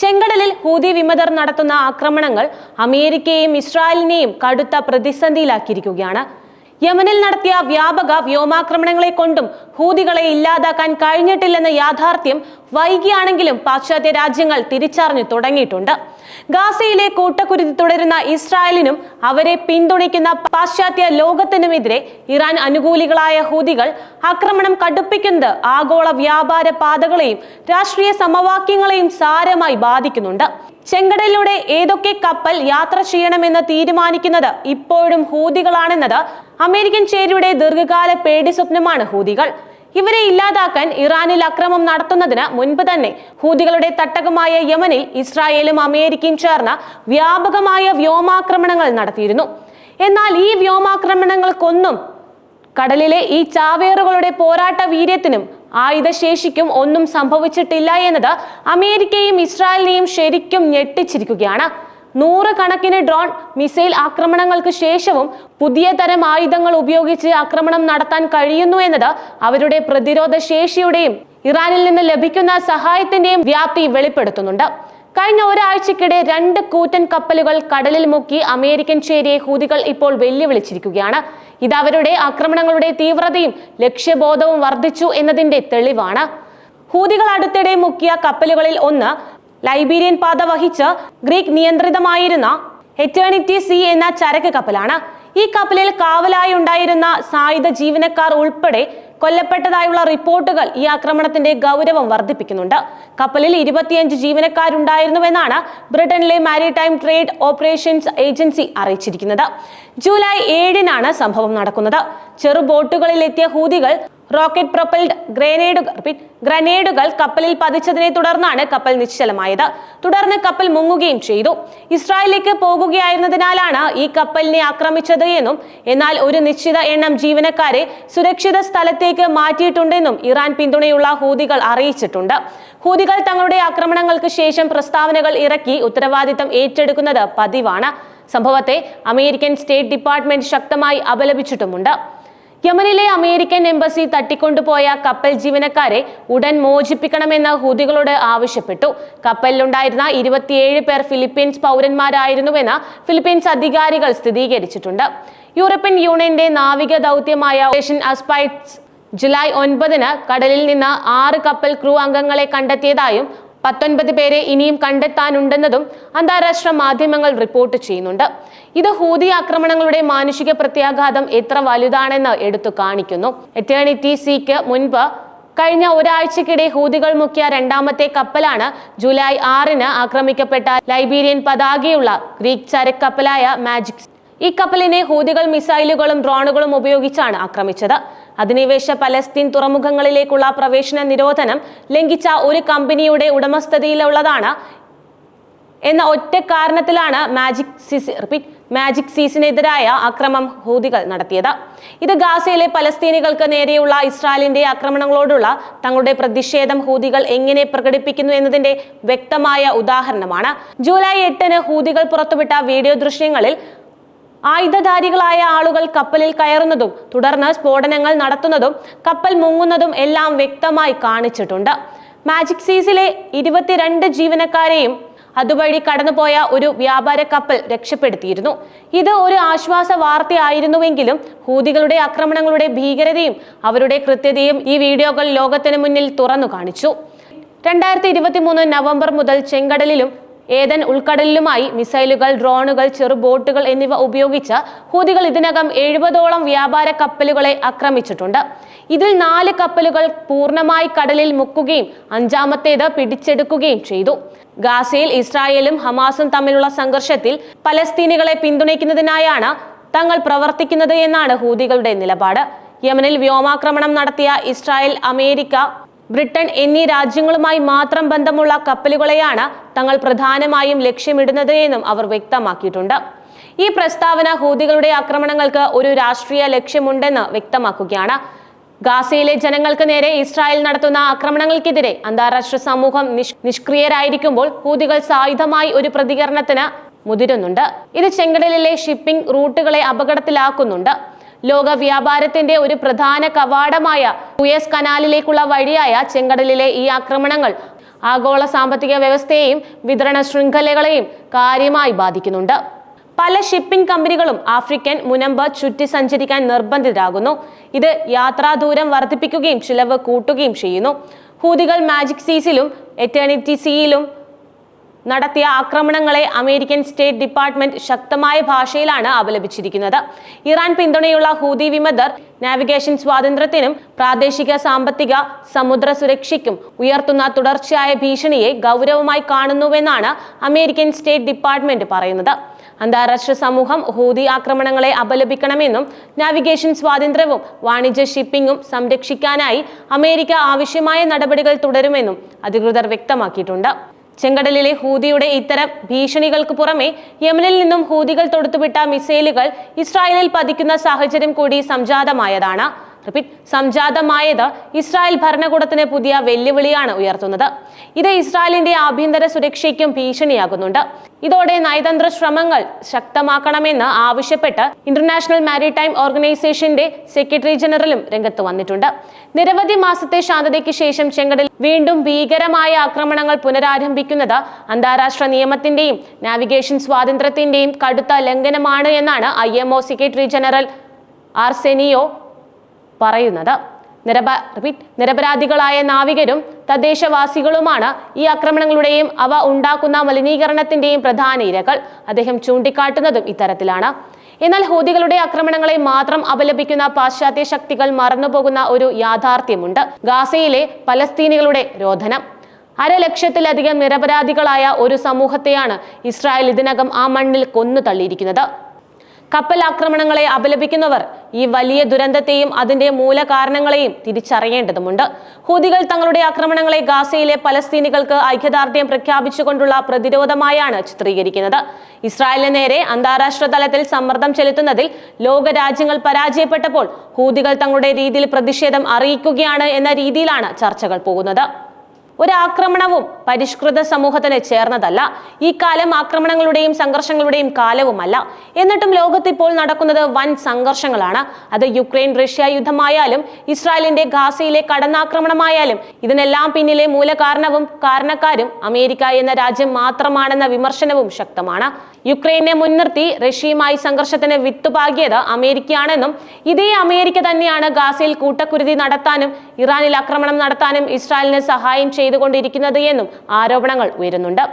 ചെങ്കടലിൽ ഹൂതി വിമതർ നടത്തുന്ന ആക്രമണങ്ങൾ അമേരിക്കയെയും ഇസ്രായേലിനെയും കടുത്ത പ്രതിസന്ധിയിലാക്കിയിരിക്കുകയാണ്. യമനിൽ നടത്തിയ വ്യാപക വ്യോമാക്രമണങ്ങളെ കൊണ്ടും ഹൂതികളെ ഇല്ലാതാക്കാൻ കഴിഞ്ഞിട്ടില്ലെന്ന യാഥാർത്ഥ്യം വൈകിയാണെങ്കിലും പാശ്ചാത്യ രാജ്യങ്ങൾ തിരിച്ചറിഞ്ഞു തുടങ്ങിയിട്ടുണ്ട്. ഗാസയിലെ കൂട്ടക്കുരുതി തുടരുന്ന ഇസ്രായേലിനും അവരെ പിന്തുണയ്ക്കുന്ന പാശ്ചാത്യ ലോകത്തിനുമെതിരെ ഇറാൻ അനുകൂലികളായ ഹൂതികൾ ആക്രമണം കടുപ്പിക്കുന്നത് ആഗോള വ്യാപാര പാതകളെയും രാഷ്ട്രീയ സമവാക്യങ്ങളെയും സാരമായി ബാധിക്കുന്നുണ്ട്. ചെങ്കടലിലൂടെ ഏതൊക്കെ കപ്പൽ യാത്ര ചെയ്യണമെന്ന് തീരുമാനിക്കുന്നത് ഇപ്പോഴും ഹൂതികളാണെന്നത് അമേരിക്കൻ ചേരിയുടെ ദീർഘകാല പേടി സ്വപ്നമാണ് ഹൂതികൾ. ഇവരെ ഇല്ലാതാക്കാൻ ഇറാനിൽ അക്രമം നടത്തുന്നതിന് മുൻപ് തന്നെ ഹൂതികളുടെ തട്ടകമായ യമനിൽ ഇസ്രായേലും അമേരിക്കയും ചേർന്ന് വ്യാപകമായ വ്യോമാക്രമണങ്ങൾ നടത്തിയിരുന്നു. എന്നാൽ ഈ വ്യോമാക്രമണങ്ങൾക്കൊന്നും കടലിലെ ഈ ചാവേറുകളുടെ പോരാട്ട വീര്യത്തിനും ആയുധശേഷിക്കും ഒന്നും സംഭവിച്ചിട്ടില്ല എന്നത് അമേരിക്കയും ഇസ്രായേലിനെയും ശരിക്കും ഞെട്ടിച്ചിരിക്കുകയാണ്. നൂറുകണക്കിന് ഡ്രോൺ മിസൈൽ ആക്രമണങ്ങൾക്ക് ശേഷവും പുതിയ തരം ആയുധങ്ങൾ ഉപയോഗിച്ച് ആക്രമണം നടത്താൻ കഴിയുന്നു എന്നത് അവരുടെ പ്രതിരോധ ശേഷിയുടെയും ഇറാനിൽ നിന്ന് ലഭിക്കുന്ന സഹായത്തിന്റെയും വ്യാപ്തി വെളിപ്പെടുത്തുന്നുണ്ട്. കഴിഞ്ഞ ഒരാഴ്ചക്കിടെ രണ്ട് കൂറ്റൻ കപ്പലുകൾ കടലിൽ മുക്കി അമേരിക്കൻ ചേരിയെ ഹൂതികൾ ഇപ്പോൾ വെല്ലുവിളിച്ചിരിക്കുകയാണ്. ഇത് അവരുടെ ആക്രമണങ്ങളുടെ തീവ്രതയും ലക്ഷ്യബോധവും വർദ്ധിച്ചു എന്നതിന്റെ തെളിവാണ്. ഹൂതികൾ അടുത്തിടെ മുക്കിയ കപ്പലുകളിൽ ഒന്ന് ലൈബീരിയൻ പാത വഹിച്ച് ഗ്രീക്ക് നിയന്ത്രിതമായിരുന്ന എറ്റേണിറ്റി സി എന്ന ചരക്ക് കപ്പലാണ്. ഈ കപ്പലിൽ കാവലായി ഉണ്ടായിരുന്ന സായുധ ജീവനക്കാർ ഉൾപ്പെടെ കൊല്ലപ്പെട്ടതായുള്ള റിപ്പോർട്ടുകൾ ഈ ആക്രമണത്തിന്റെ ഗൗരവം വർദ്ധിപ്പിക്കുന്നുണ്ട്. കപ്പലിൽ ഇരുപത്തിയഞ്ച് ജീവനക്കാരുണ്ടായിരുന്നുവെന്നാണ് ബ്രിട്ടനിലെ മാരിടൈം ട്രേഡ് ഓപ്പറേഷൻസ് ഏജൻസി അറിയിച്ചിരിക്കുന്നത്. ജൂലൈ ഏഴിനാണ് സംഭവം നടക്കുന്നത്. ചെറു ബോട്ടുകളിൽ എത്തിയ ഹൂതികൾ റോക്കറ്റ് പ്രൊപ്പൽഡ് ഗ്രനേഡുകൾ ഗ്രനേഡുകൾ കപ്പലിൽ പതിച്ചതിനെ തുടർന്നാണ് കപ്പൽ നിശ്ചലമായത്. തുടർന്ന് കപ്പൽ മുങ്ങുകയും ചെയ്തു. ഇസ്രായേലിലേക്ക് പോകുകയായിരുന്നതിനാലാണ് ഈ കപ്പലിനെ ആക്രമിച്ചത് എന്നും എന്നാൽ ഒരു നിശ്ചിത എണ്ണം ജീവനക്കാരെ സുരക്ഷിത സ്ഥലത്തേക്ക് മാറ്റിയിട്ടുണ്ടെന്നും ഇറാൻ പിന്തുണയുള്ള ഹൂതികൾ അറിയിച്ചിട്ടുണ്ട്. ഹൂതികൾ തങ്ങളുടെ ആക്രമണങ്ങൾക്ക് ശേഷം പ്രസ്താവനകൾ ഇറക്കി ഉത്തരവാദിത്തം ഏറ്റെടുക്കുന്നത് പതിവാണ്. സംഭവത്തെ അമേരിക്കൻ സ്റ്റേറ്റ് ഡിപ്പാർട്ട്മെന്റ് ശക്തമായി അപലപിച്ചിട്ടുമുണ്ട്. യമനിലെ അമേരിക്കൻ എംബസി തട്ടിക്കൊണ്ടുപോയ കപ്പൽ ജീവനക്കാരെ ഉടൻ മോചിപ്പിക്കണമെന്ന് ഹൂതികളോട് ആവശ്യപ്പെട്ടു. കപ്പലിലുണ്ടായിരുന്ന ഇരുപത്തിയേഴ് പേർ ഫിലിപ്പീൻസ് പൗരന്മാരായിരുന്നുവെന്ന് ഫിലിപ്പീൻസ് അധികാരികൾ സ്ഥിരീകരിച്ചിട്ടുണ്ട്. യൂറോപ്യൻ യൂണിയന്റെ നാവിക ദൗത്യമായ ഓപ്പറേഷൻ അസ്പൈറ്റ്സ് ജൂലൈ ഒൻപതിന് കടലിൽ നിന്ന് ആറ് കപ്പൽ ക്രൂ അംഗങ്ങളെ കണ്ടെത്തിയതായും പത്തൊൻപത് പേരെ ഇനിയും കണ്ടെത്താനുണ്ടെന്നതും അന്താരാഷ്ട്ര മാധ്യമങ്ങൾ റിപ്പോർട്ട് ചെയ്യുന്നുണ്ട്. ഇത് ഹൂതി ആക്രമണങ്ങളുടെ മാനുഷിക പ്രത്യാഘാതം എത്ര വലുതാണെന്ന് എടുത്തു കാണിക്കുന്നു. എറ്റേണിറ്റി സിക്ക് മുൻപ് കഴിഞ്ഞ ഒരാഴ്ചക്കിടെ ഹൂതികൾ മുക്കിയ രണ്ടാമത്തെ കപ്പലാണ് ജൂലൈ ആറിന് ആക്രമിക്കപ്പെട്ട ലൈബീരിയൻ പതാകയുള്ള ഗ്രീക്ക് ചരക്കപ്പലായ മാജിക്. ഈ കപ്പലിനെ ഹൂതികൾ മിസൈലുകളും ഡ്രോണുകളും ഉപയോഗിച്ചാണ് ആക്രമിച്ചത്. അധിനിവേശ പലസ്തീൻ തുറമുഖങ്ങളിലേക്കുള്ള പ്രവേശന നിരോധനം ലംഘിച്ച ഒരു കമ്പനിയുടെ ഉടമസ്ഥതയിലുള്ളതാണ് എന്ന ഒറ്റ കാരണത്തിലാണ് മാജിക് സീസ് റിപ്പീറ്റ് മാജിക് സീസിനെതിരായ അക്രമം ഹൂതികൾ നടത്തിയത്. ഇത് ഗാസയിലെ പലസ്തീനികൾക്ക് നേരെയുള്ള ഇസ്രായേലിന്റെ ആക്രമണങ്ങളോടുള്ള തങ്ങളുടെ പ്രതിഷേധം ഹൂതികൾ എങ്ങനെ പ്രകടിപ്പിക്കുന്നു എന്നതിന്റെ വ്യക്തമായ ഉദാഹരണമാണ്. ജൂലൈ എട്ടിന് ഹൂതികൾ പുറത്തുവിട്ട വീഡിയോ ദൃശ്യങ്ങളിൽ ആയുധധാരികളായ ആളുകൾ കപ്പലിൽ കയറുന്നതും തുടർന്ന് സ്ഫോടനങ്ങൾ നടത്തുന്നതും കപ്പൽ മുങ്ങുന്നതും എല്ലാം വ്യക്തമായി കാണിച്ചിട്ടുണ്ട്. മാജിക് സീസിലെ ഇരുപത്തിരണ്ട് ജീവനക്കാരെയും അതുവഴി കടന്നുപോയ ഒരു വ്യാപാര കപ്പൽ രക്ഷപ്പെടുത്തിയിരുന്നു. ഇത് ഒരു ആശ്വാസ വാർത്തയായിരുന്നുവെങ്കിലും ഹൂതികളുടെ ആക്രമണങ്ങളുടെ ഭീകരതയും അവരുടെ കൃത്യതയും ഈ വീഡിയോകൾ ലോകത്തിന് മുന്നിൽ തുറന്നു കാണിച്ചു. രണ്ടായിരത്തി ഇരുപത്തി മൂന്ന് നവംബർ മുതൽ ചെങ്കടലിലും ഏതൻ ഉൾക്കടലിലുമായി മിസൈലുകൾ ഡ്രോണുകൾ ചെറുബോട്ടുകൾ എന്നിവ ഉപയോഗിച്ച് ഹൂതികൾ ഇതിനകം എഴുപതോളം വ്യാപാര കപ്പലുകളെ ആക്രമിച്ചിട്ടുണ്ട്. ഇതിൽ നാല് കപ്പലുകൾ പൂർണമായി കടലിൽ മുക്കുകയും അഞ്ചാമത്തേത് പിടിച്ചെടുക്കുകയും ചെയ്തു. ഗാസയിൽ ഇസ്രായേലും ഹമാസും തമ്മിലുള്ള സംഘർഷത്തിൽ പലസ്തീനികളെ പിന്തുണയ്ക്കുന്നതിനായാണ് തങ്ങൾ പ്രവർത്തിക്കുന്നത് എന്നാണ് ഹൂതികളുടെ നിലപാട്. യമനിൽ വ്യോമാക്രമണം നടത്തിയ ഇസ്രായേൽ അമേരിക്ക ബ്രിട്ടൻ എന്നീ രാജ്യങ്ങളുമായി മാത്രം ബന്ധമുള്ള കപ്പലുകളെയാണ് തങ്ങൾ പ്രധാനമായും ലക്ഷ്യമിടുന്നത് എന്നും അവർ വ്യക്തമാക്കിയിട്ടുണ്ട്. ഈ പ്രസ്താവന ഹൂതികളുടെ ആക്രമണങ്ങൾക്ക് ഒരു രാഷ്ട്രീയ ലക്ഷ്യമുണ്ടെന്ന് വ്യക്തമാക്കുകയാണ്. ഗാസയിലെ ജനങ്ങൾക്ക് നേരെ ഇസ്രായേൽ നടത്തുന്ന ആക്രമണങ്ങൾക്കെതിരെ അന്താരാഷ്ട്ര സമൂഹം നിഷ് നിഷ്ക്രിയരായിരിക്കുമ്പോൾ ഹൂതികൾ സായുധമായി ഒരു പ്രതികരണത്തിന് മുതിരുന്നുണ്ട്. ഇത് ചെങ്കടലിലെ ഷിപ്പിംഗ് റൂട്ടുകളെ അപകടത്തിലാക്കുന്നുണ്ട്. ലോക വ്യാപാരത്തിന്റെ ഒരു പ്രധാന കവാടമായ സുയസ് കനാലിലേക്കുള്ള വഴിയായ ചെങ്കടലിലെ ഈ ആക്രമണങ്ങൾ ആഗോള സാമ്പത്തിക വ്യവസ്ഥയെയും വിതരണ ശൃംഖലകളെയും കാര്യമായി ബാധിക്കുന്നുണ്ട്. പല ഷിപ്പിംഗ് കമ്പനികളും ആഫ്രിക്കൻ മുനമ്പ് ചുറ്റി സഞ്ചരിക്കാൻ നിർബന്ധിതരാകുന്നു. ഇത് യാത്രാദൂരം വർദ്ധിപ്പിക്കുകയും ചിലവ് കൂട്ടുകയും ചെയ്യുന്നു. ഹൂതികൾ മാജിക് സീസിലും എറ്റേണിറ്റി സീയിലും നടത്തിയ ആക്രമണങ്ങളെ അമേരിക്കൻ സ്റ്റേറ്റ് ഡിപ്പാർട്ട്മെന്റ് ശക്തമായ ഭാഷയിലാണ് അപലപിച്ചിരിക്കുന്നത്. ഇറാൻ പിന്തുണയുള്ള ഹൂതി വിമതർ നാവിഗേഷൻ സ്വാതന്ത്ര്യത്തിനും പ്രാദേശിക സാമ്പത്തിക സമുദ്ര സുരക്ഷയ്ക്കും ഉയർത്തുന്ന തുടർച്ചയായ ഭീഷണിയെ ഗൗരവമായി കാണുന്നുവെന്നാണ് അമേരിക്കൻ സ്റ്റേറ്റ് ഡിപ്പാർട്ട്മെന്റ് പറയുന്നത്. അന്താരാഷ്ട്ര സമൂഹം ഹൂതി ആക്രമണങ്ങളെ അപലപിക്കണമെന്നും നാവിഗേഷൻ സ്വാതന്ത്ര്യവും വാണിജ്യ ഷിപ്പിംഗും സംരക്ഷിക്കാനായി അമേരിക്ക ആവശ്യമായ നടപടികൾ തുടരുമെന്നും അധികൃതർ വ്യക്തമാക്കിയിട്ടുണ്ട്. ചെങ്കടലിലെ ഹൂതിയുടെ ഇത്തരം ഭീഷണികൾക്ക് പുറമെ യമനിൽ നിന്നും ഹൂതികൾ തൊടുത്തുവിട്ട മിസൈലുകൾ ഇസ്രായേലിൽ പതിക്കുന്ന സാഹചര്യം കൂടി സംജാതമായതാണ്. റിപ്പീറ്റ്. സംജാതമായത് ഇസ്രായേൽ ഭരണകൂടത്തിന് പുതിയ വെല്ലുവിളിയാണ് ഉയർത്തുന്നത്. ഇത് ഇസ്രായേലിന്റെ ആഭ്യന്തര സുരക്ഷയ്ക്കും ഭീഷണിയാകുന്നുണ്ട്. ഇതോടെ നയതന്ത്ര ശ്രമങ്ങൾ ശക്തമാക്കണമെന്ന് ആവശ്യപ്പെട്ട് ഇന്റർനാഷണൽ മാരിടൈം ഓർഗനൈസേഷന്റെ സെക്രട്ടറി ജനറലും രംഗത്ത് വന്നിട്ടുണ്ട്. നിരവധി മാസത്തെ ശാന്തതയ്ക്ക് ശേഷം ചെങ്കടലിൽ വീണ്ടും ഭീകരമായ ആക്രമണങ്ങൾ പുനരാരംഭിക്കുന്നത് അന്താരാഷ്ട്ര നിയമത്തിന്റെയും നാവിഗേഷൻ സ്വാതന്ത്ര്യത്തിന്റെയും കടുത്ത ലംഘനമാണ് എന്നാണ് ഐ സെക്രട്ടറി ജനറൽ ആർസെനിയോ പറയുന്നത്. നിരപ റിപ്പീറ്റ് നിരപരാധികളായ നാവികരും തദ്ദേശവാസികളുമാണ് ഈ ആക്രമണങ്ങളുടെയും അവ ഉണ്ടാക്കുന്ന മലിനീകരണത്തിന്റെയും പ്രധാന ഇരകൾ അദ്ദേഹം ചൂണ്ടിക്കാട്ടുന്നതും ഇത്തരത്തിലാണ്. എന്നാൽ ഹൂതികളുടെ ആക്രമണങ്ങളെ മാത്രം അപലപിക്കുന്ന പാശ്ചാത്യ ശക്തികൾ മറന്നുപോകുന്ന ഒരു യാഥാർത്ഥ്യമുണ്ട്. ഗാസയിലെ പലസ്തീനികളുടെ രോധനം. അരലക്ഷത്തിലധികം നിരപരാധികളായ ഒരു സമൂഹത്തെയാണ് ഇസ്രായേൽ ഇതിനകം ആ മണ്ണിൽ കൊന്നു തള്ളിയിരിക്കുന്നത്. കപ്പൽ ആക്രമണങ്ങളെ അപലപിക്കുന്നവർ ഈ വലിയ ദുരന്തത്തെയും അതിന്റെ മൂലകാരണങ്ങളെയും തിരിച്ചറിയേണ്ടതുണ്ട് ഹൂതികൾ തങ്ങളുടെ ആക്രമണങ്ങളെ ഗാസയിലെ പലസ്തീനികൾക്ക് ഐക്യദാർഢ്യം പ്രഖ്യാപിച്ചുകൊണ്ടുള്ള പ്രതിരോധമായാണ് ചിത്രീകരിക്കുന്നത്. ഇസ്രായേലിന് നേരെ അന്താരാഷ്ട്ര തലത്തിൽ സമ്മർദ്ദം ചെലുത്തുന്നതിൽ ലോക രാജ്യങ്ങൾ പരാജയപ്പെട്ടപ്പോൾ ഹൂതികൾ തങ്ങളുടെ രീതിയിൽ പ്രതിഷേധം അറിയിക്കുകയാണ് എന്ന രീതിയിലാണ് ചർച്ചകൾ പോകുന്നത്. ഒരാക്രമണവും പരിഷ്കൃത സമൂഹത്തിന് ചേർന്നതല്ല. ഈ കാലം ആക്രമണങ്ങളുടെയും സംഘർഷങ്ങളുടെയും കാലവുമല്ല. എന്നിട്ടും ലോകത്ത് ഇപ്പോൾ നടക്കുന്നത് വൻ സംഘർഷങ്ങളാണ്. അത് യുക്രൈൻ റഷ്യ യുദ്ധമായാലും ഇസ്രായേലിന്റെ ഗാസയിലെ കടന്നാക്രമണമായാലും ഇതിനെല്ലാം പിന്നിലെ മൂലകാരണവും കാരണക്കാരും അമേരിക്ക എന്ന രാജ്യം മാത്രമാണെന്ന വിമർശനവും ശക്തമാണ്. യുക്രൈനെ മുൻനിർത്തി റഷ്യയുമായി സംഘർഷത്തിന് വിത്തുപാകിയത് അമേരിക്കയാണെന്നും ഇതേ അമേരിക്ക തന്നെയാണ് ഗാസയിൽ കൂട്ടക്കുരുതി നടത്താനും ഇറാനിൽ ആക്രമണം നടത്താനും ഇസ്രായേലിന് സഹായം ചെയ്തുകൊണ്ടിരിക്കുന്നത് എന്നും ആരോപണങ്ങൾ ഉയരുന്നുണ്ട്.